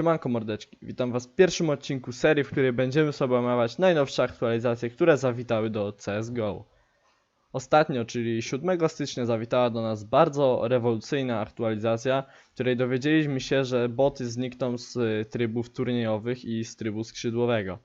Siemanko mordeczki, witam was w pierwszym odcinku serii, w której będziemy sobie omawiać najnowsze aktualizacje, które zawitały do CSGO. Ostatnio, czyli 7 stycznia zawitała do nas bardzo rewolucyjna aktualizacja, w której dowiedzieliśmy się, że boty znikną z trybów turniejowych i z trybu skrzydłowego.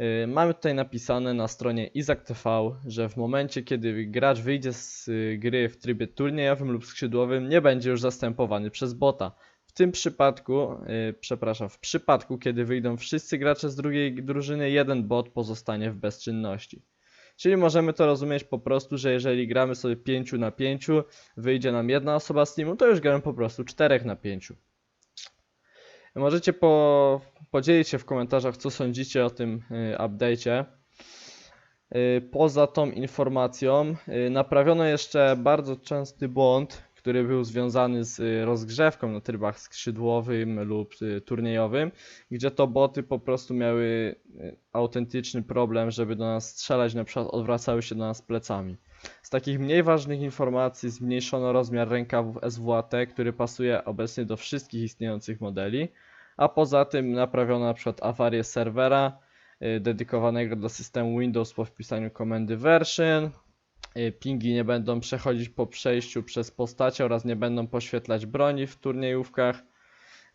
Y, Mamy tutaj napisane na stronie Izak TV, że w momencie kiedy gracz wyjdzie z gry w trybie turniejowym lub skrzydłowym, nie będzie już zastępowany przez bota. Tym przypadku, y, przepraszam, w przypadku kiedy wyjdą wszyscy gracze z drugiej drużyny, jeden bot pozostanie w bezczynności. Czyli możemy to rozumieć po prostu, że jeżeli gramy sobie 5 na 5, wyjdzie nam jedna osoba z teamu, to już gramy po prostu 4 na 5. Możecie po, podzielić się w komentarzach, co sądzicie o tym y, update'cie. Y, Poza tą informacją y, naprawiono jeszcze bardzo częsty błąd, który był związany z y, rozgrzewką na trybach skrzydłowym lub y, turniejowym, gdzie to boty po prostu miały y, autentyczny problem, żeby do nas strzelać, na przykład odwracały się do nas plecami. Z takich mniej ważnych informacji zmniejszono rozmiar rękawów SWAT, który pasuje obecnie do wszystkich istniejących modeli, a poza tym naprawiono na przykład awarię serwera dedykowanego do systemu Windows po wpisaniu komendy version. Y, Pingi nie będą przechodzić po przejściu przez postacie oraz nie będą poświetlać broni w turniejówkach.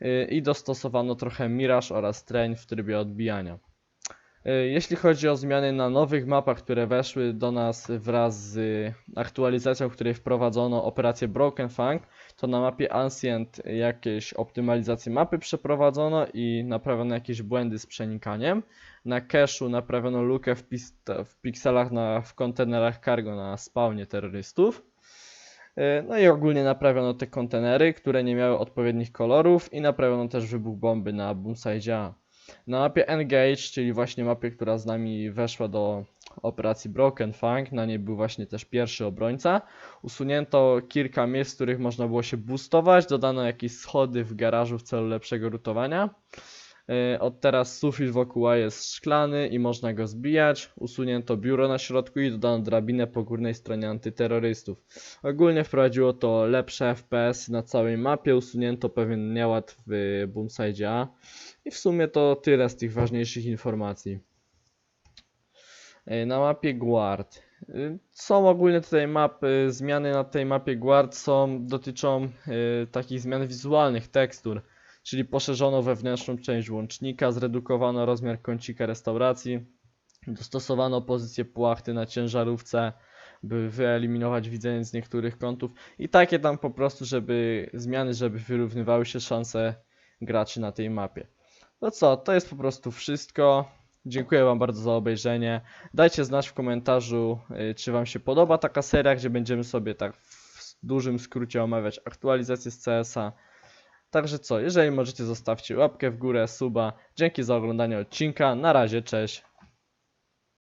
Y, I dostosowano trochę Mirage oraz Train w trybie odbijania. Y, Jeśli chodzi o zmiany na nowych mapach, które weszły do nas wraz z aktualizacją, w której wprowadzono operację Broken Fang, to na mapie Ancient jakieś optymalizacje mapy przeprowadzono i naprawiono jakieś błędy z przenikaniem. Na cache'u naprawiono lukę w, w pikselach na, w kontenerach cargo na spawnie terrorystów. Y, No i ogólnie naprawiono te kontenery, które nie miały odpowiednich kolorów i naprawiono też wybuch bomby na boomsite A. Na mapie Engage, czyli właśnie mapie, która z nami weszła do operacji Broken Fang, na niej był właśnie też pierwszy obrońca. Usunięto kilka miejsc, w których można było się boostować, dodano jakieś schody w garażu w celu lepszego rutowania. Yy, Od teraz sufit wokół A jest szklany i można go zbijać. Usunięto biuro na środku i dodano drabinę po górnej stronie antyterrorystów. Ogólnie wprowadziło to lepsze FPS na całej mapie, usunięto pewien nieład w boomsite A. I w sumie to tyle z tych ważniejszych informacji. Yy, Na mapie Guard. Yy, Są ogólnie tutaj mapy, zmiany na tej mapie Guard są, dotyczą yy, takich zmian wizualnych, tekstur. Czyli poszerzono wewnętrzną część łącznika, zredukowano rozmiar kącika restauracji, dostosowano pozycję płachty na ciężarówce, by wyeliminować widzenie z niektórych kątów i takie tam po prostu, żeby zmiany, żeby wyrównywały się szanse graczy na tej mapie. No co, to jest po prostu wszystko. Dziękuję Wam bardzo za obejrzenie. Dajcie znać w komentarzu, y, czy Wam się podoba taka seria, gdzie będziemy sobie tak w dużym skrócie omawiać aktualizację z CS-a. Także co, jeżeli możecie zostawcie łapkę w górę, suba. Dzięki za oglądanie odcinka. Na razie, cześć.